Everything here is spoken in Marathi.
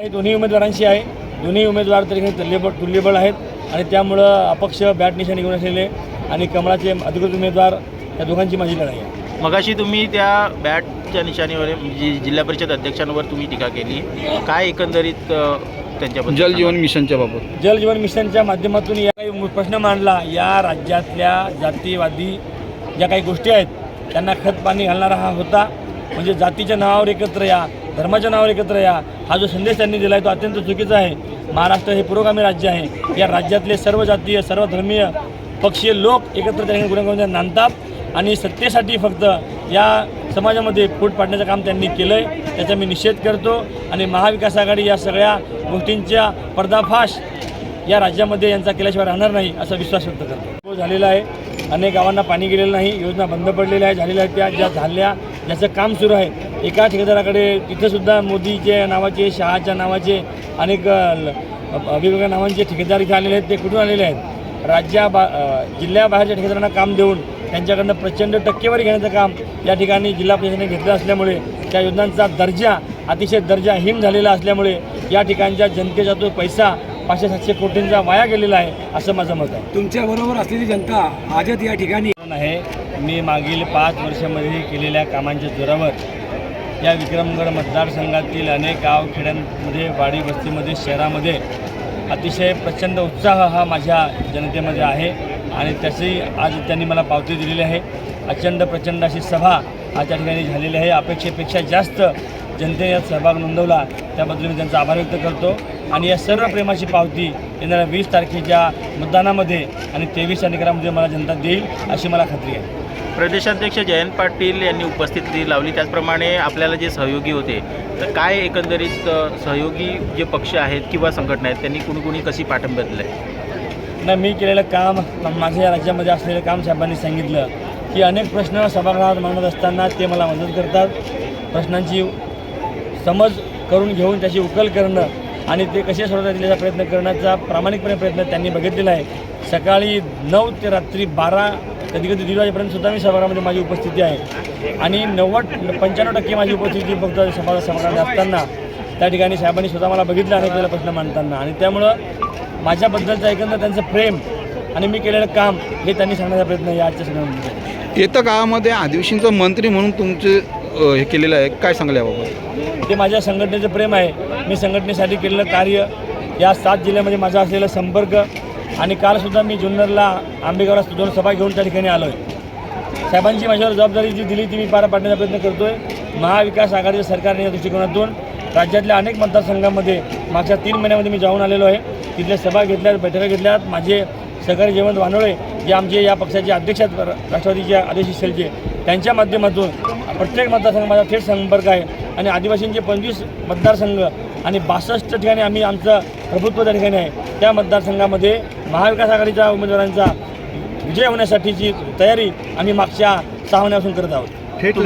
हे दोन्ही उमेदवारांशी आहे. दोन्ही उमेदवार तरी तुल्यबळ तुल्यबळ आहेत आणि त्यामुळं अपक्ष बॅट निशाणी घेऊन असलेले आणि कमळाचे अधिकृत उमेदवार या दोघांची माझी लढाई आहे. मगाशी तुम्ही त्या बॅटच्या निशाणीवर म्हणजे जिल्हा परिषद अध्यक्षांवर तुम्ही टीका केली. काय एकंदरीत त्यांच्याबद्दल जल जीवन मिशनच्या बाबत. जल जीवन मिशनच्या माध्यमातून या काही प्रश्न मांडला. या राज्यातल्या जातीवादी ज्या काही गोष्टी आहेत त्यांना खत पाणी घालणारा हा होता. म्हणजे जातीच्या नावावर एकत्र या धर्माच्या नावावर एकत्र या. हा जो संदेश त्यांनी दिला आहे तो अत्यंत चुकीचा आहे. महाराष्ट्र हे पुरोगामी राज्य आहे. या राज्यातले सर्व जातीय सर्व धर्मीय पक्षीय लोक एकत्र त्या ठिकाणी नांदतात आणि सत्तेसाठी फक्त या समाजामध्ये फूट पाडण्याचं काम त्यांनी केलं आहे त्याचा मी निषेध करतो आणि महाविकास आघाडी या सगळ्या गोष्टींच्या पर्दाफाश या राज्यामध्ये यांचा केल्याशिवाय राहणार नाही असा विश्वास व्यक्त करतो. तो झालेला आहे. अनेक गावांना पाणी गेलेलं नाही. योजना बंद पडलेल्या आहे झालेल्या आहेत त्या. ज्या झाल्या याचं काम सुरू आहे. एका ठेकेदाराकडे तिथंसुद्धा मोदीच्या नावाचे शहाच्या नावाचे अनेक ल- वेगवेगळ्या नावांचे ठेकेदार इथे आलेले आहेत. ते कुठून आलेले आहेत? राज्या बा जिल्ह्याबाहेरच्या ठेकेदारांना काम देऊन त्यांच्याकडनं प्रचंड टक्केवारी घेण्याचं काम या ठिकाणी जिल्हा परिषदेने घेतलं असल्यामुळे त्या योजनांचा दर्जा अतिशय दर्जाहीन झालेला असल्यामुळे या ठिकाणच्या जनतेचा तो पैसा पाचशे सातशे कोटींचा वाया गेलेला आहे असं माझं मत आहे. तुमच्याबरोबर असलेली जनता आजच या ठिकाणी आहे मी मागील पाच वर्षामध्ये केलेल्या कामांच्या जोरावर या विक्रमगड मतदारसंघातील अनेक गाव खेड्यांमध्ये वाडी वस्तीमध्ये शहरामध्ये अतिशय प्रचंड उत्साह हा माझ्या जनतेमध्ये आहे आणि त्याची आज त्यांनी मला पावती दिलेली आहे. अचंड प्रचंड अशी सभा आज त्या ठिकाणी झालेली आहे. अपेक्षेपेक्षा जास्त जनतेने यात सहभाग नोंदवला. त्याबद्दल मी त्यांचा आभार व्यक्त करतो. आणि या सर्व प्रेमाची पावती येणाऱ्या वीस तारखेच्या मतदानामध्ये आणि तेवीस निकालामध्ये मला जनता देईल अशी मला खात्री आहे. प्रदेशाध्यक्ष जयंत पाटील यांनी उपस्थिती लावली. त्याचप्रमाणे आपल्याला जे सहयोगी होते तर काय एकंदरीत सहयोगी जे पक्ष आहेत किंवा संघटना आहेत त्यांनी कुणी कुणी कशी पाठिंबा दिला आहे ना मी केलेलं काम माझ्या या राज्यामध्ये असलेलं काम साहेबांनी सांगितलं की अनेक प्रश्न सभागृहात मांडत असताना ते मला मदत करतात. प्रश्नांची समज करून घेऊन त्याची उकल करणं आणि ते कसे सोडवता येतील प्रयत्न करण्याचा प्रामाणिकपणे प्रयत्न त्यांनी बघितलेला आहे. सकाळी नऊ ते रात्री बारा कधी कधी दीड वाजेपर्यंत सुद्धा मी सभागृहामध्ये माझी उपस्थिती आहे. आणि नव्वद पंच्याण्णव टक्के माझी उपस्थिती फक्त सभा सभागृहात असताना. त्या ठिकाणी साहेबांनी स्वतः मला बघितलं आणि वेळेला प्रश्न मांडताना. आणि त्यामुळं माझ्याबद्दलचं एकंदर त्यांचं प्रेम आणि मी केलेलं काम हे त्यांनी सांगण्याचा प्रयत्न या आजच्या सगळ्यांमध्ये येत्या काळामध्ये आदिवासींचा मंत्री म्हणून तुमचे हे केलेलं आहे. काय सांगलं याबाबत? ते माझ्या संघटनेचं प्रेम आहे मी संघटनेसाठी केलेलं कार्य या सात जिल्ह्यामध्ये माझा असलेला संपर्क आणि कालसुद्धा मी जुन्नरला आंबेगावला दोन सभा घेऊन त्या ठिकाणी आलो आहे साहेबांची माझ्यावर जबाबदारी जी दिली ती मी पार पाडण्याचा प्रयत्न करतो आहे महाविकास आघाडीच्या सरकारने या दृष्टिकोनातून राज्यातल्या अनेक मतदारसंघामध्ये मागच्या तीन महिन्यामध्ये मी जाऊन आलेलो आहे. तिथल्या सभा घेतल्यात बैठका घेतल्यात. माझे सहकारी जयवंत वानोळे जे आमचे या पक्षाचे अध्यक्ष राष्ट्रवादीच्या आदेशी सेलचे त्यांच्या माध्यमातून प्रत्येक मतदारसंघ माझा थेट संपर्क आहे. आणि आदिवासींचे पंचवीस मतदारसंघ आणि बासष्ट ठिकाणी आम्ही आमचं प्रभुत्व त्या ठिकाणी आहे. त्या मतदारसंघामध्ये महाविकास आघाडीच्या उमेदवारांचा विजय होण्यासाठीची तयारी आम्ही मागच्या सहा महिन्यापासून करत आहोत. थेट